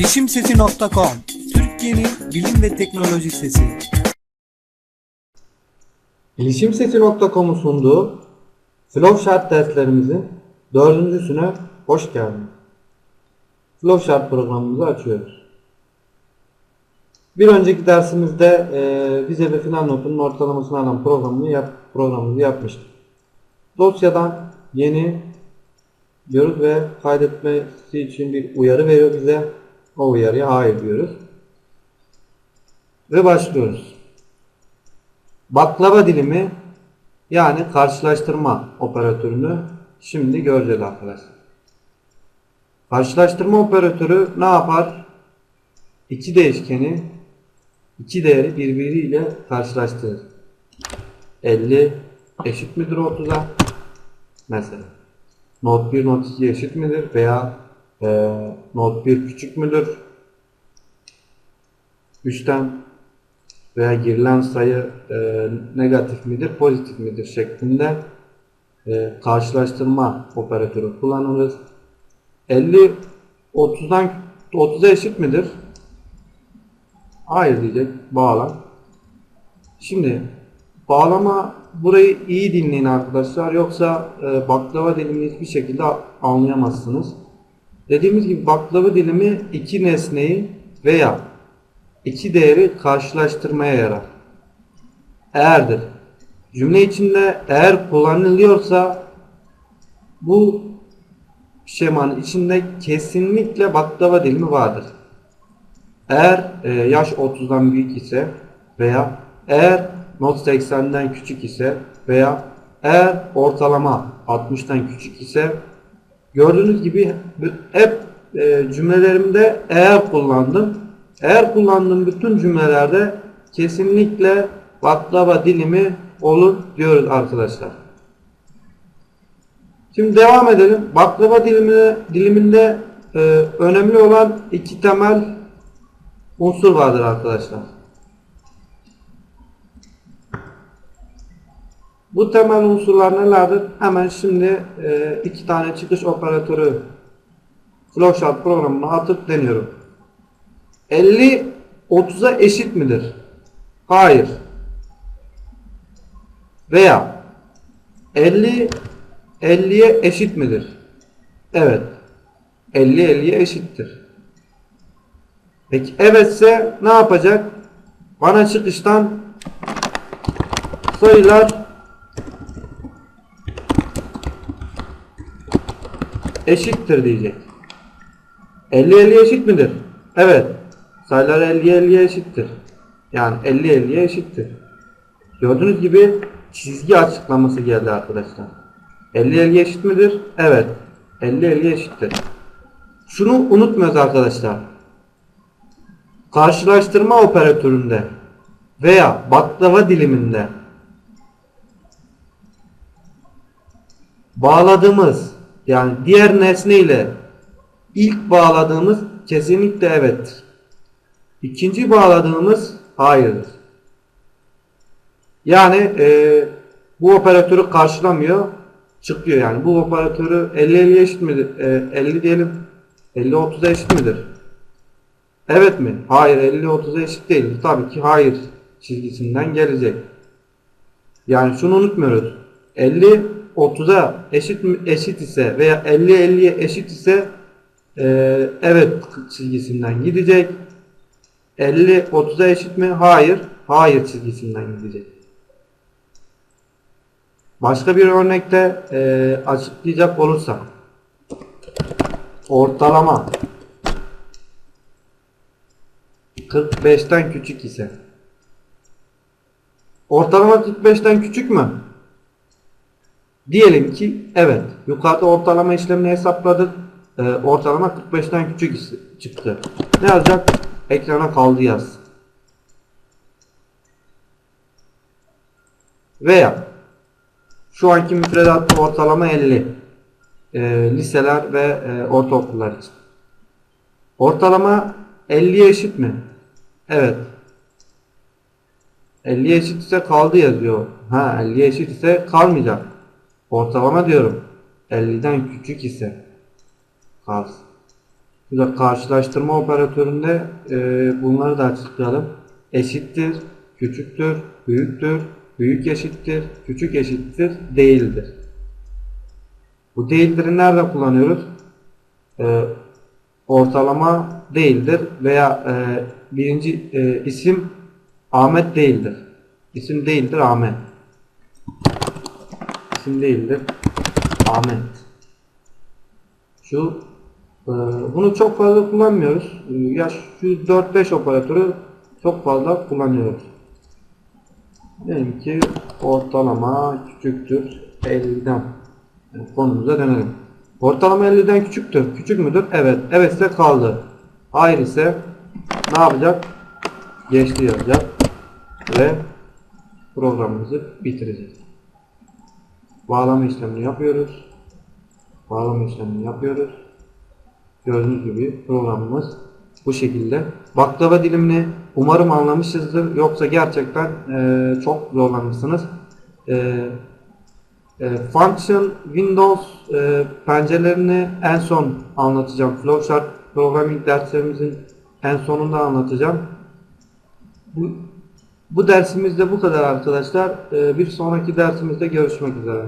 Bilişimsesi.com Türkiye'nin bilim ve teknoloji sesi. Bilişimsesi.com'un sunduğu Flowchart derslerimizin dördüncüsüne hoş geldiniz. Flowchart programımızı açıyoruz. Bir önceki dersimizde e, vize ve final notunun ortalamasını alan programını yap, programımızı yapmıştık. Dosyadan yeni diyoruz ve kaydetmesi için bir uyarı veriyor bize. O uyarıya hayır diyoruz. Ve başlıyoruz. Baklava dilimi yani karşılaştırma operatörünü şimdi göreceğiz arkadaşlar. Karşılaştırma operatörü ne yapar? İki değişkeni iki değeri birbiriyle karşılaştırır. 50 eşit midir 30'a? Mesela. Not 1 not 2 eşit midir? Veya e, not 1 küçük müdür? 3'ten veya girilen sayı e, negatif midir, pozitif midir şeklinde e, karşılaştırma operatörü kullanırız. 50 30'dan 30'a eşit midir? Hayır diyecek. Bağlam. Şimdi bağlama burayı iyi dinleyin arkadaşlar. Yoksa e, baklava dilimini hiçbir şekilde anlayamazsınız. Dediğimiz gibi baklava dilimi iki nesneyi veya iki değeri karşılaştırmaya yarar. Eğerdir. Cümle içinde eğer kullanılıyorsa bu şemanın içinde kesinlikle baklava dilimi vardır. Eğer e, yaş 30'dan büyük ise veya eğer not 80'den küçük ise veya eğer ortalama 60'tan küçük ise gördüğünüz gibi hep e, cümlelerimde eğer kullandım. Eğer kullandığım bütün cümlelerde kesinlikle baklava dilimi olur diyoruz arkadaşlar. Şimdi devam edelim. Baklava dilimi, diliminde e, önemli olan iki temel unsur vardır arkadaşlar. Bu temel unsurlar nelerdir? Hemen şimdi e, iki tane çıkış operatörü Flowchart programına atıp deniyorum. 50 30'a eşit midir? Hayır. Veya 50 50'ye eşit midir? Evet. 50 50'ye eşittir. Peki evetse ne yapacak? Bana çıkıştan sayılar eşittir diyecek. 50 50 eşit midir? Evet. Sayılar 50 50'ye eşittir. Yani 50 50'ye eşittir. Gördüğünüz gibi çizgi açıklaması geldi arkadaşlar. 50 50 eşit midir? Evet. 50 50 eşittir. Şunu unutmuyoruz arkadaşlar. Karşılaştırma operatöründe veya baklava diliminde bağladığımız yani diğer nesne ile ilk bağladığımız kesinlikle evettir. İkinci bağladığımız hayırdır. Yani e, bu operatörü karşılamıyor çıkıyor yani. Bu operatörü 50-50 eşit midir? E, 50 diyelim. 50-30'a eşit midir? Evet mi? Hayır 50-30'a eşit değil. Tabii ki hayır çizgisinden gelecek. Yani şunu unutmuyoruz. 50 30'a eşit eşit ise veya 50 50'ye eşit ise e, evet çizgisinden gidecek. 50 30'a eşit mi? Hayır. Hayır çizgisinden gidecek. Başka bir örnekte e, açıklayacak olursak ortalama 45'ten küçük ise ortalama 45'ten küçük mü? Diyelim ki evet. Yukarıda ortalama işlemini hesapladık. E, ortalama 45'ten küçük çıktı. Ne yazacak? Ekrana kaldı yaz. Veya şu anki müfredatta ortalama 50. E, liseler ve e, ortaokullar için. Ortalama 50'ye eşit mi? Evet. 50'ye eşit ise kaldı yazıyor. Ha 50'ye eşit ise kalmayacak. Ortalama diyorum. 50'den küçük ise kalsın. Güzel karşılaştırma operatöründe e, bunları da açıklayalım. Eşittir, küçüktür, büyüktür, büyük eşittir, küçük eşittir, değildir. Bu değildir'i nerede kullanıyoruz? E, ortalama değildir veya e, birinci e, isim Ahmet değildir. İsim değildir Ahmet. İsim değildir Ahmet. Şu e, bunu çok fazla kullanmıyoruz. Ya şu 4-5 operatörü çok fazla kullanıyoruz. Diyelim ki ortalama küçüktür 50'den. Yani konumuza dönelim. Ortalama 50'den küçüktür. Küçük müdür? Evet. Evet ise kaldı. Hayır ise ne yapacak? Geçti yazacak. Ve programımızı bitireceğiz. Bağlama işlemini yapıyoruz. Bağlama işlemini yapıyoruz. Gördüğünüz gibi programımız bu şekilde. Baklava dilimini umarım anlamışızdır. Yoksa gerçekten eee, çok zorlanırsınız. Eee e, function Windows e, pencerelerini en son anlatacağım. Flowchart programming derslerimizin en sonunda anlatacağım. Bu, bu dersimizde bu kadar arkadaşlar. E, bir sonraki dersimizde görüşmek üzere.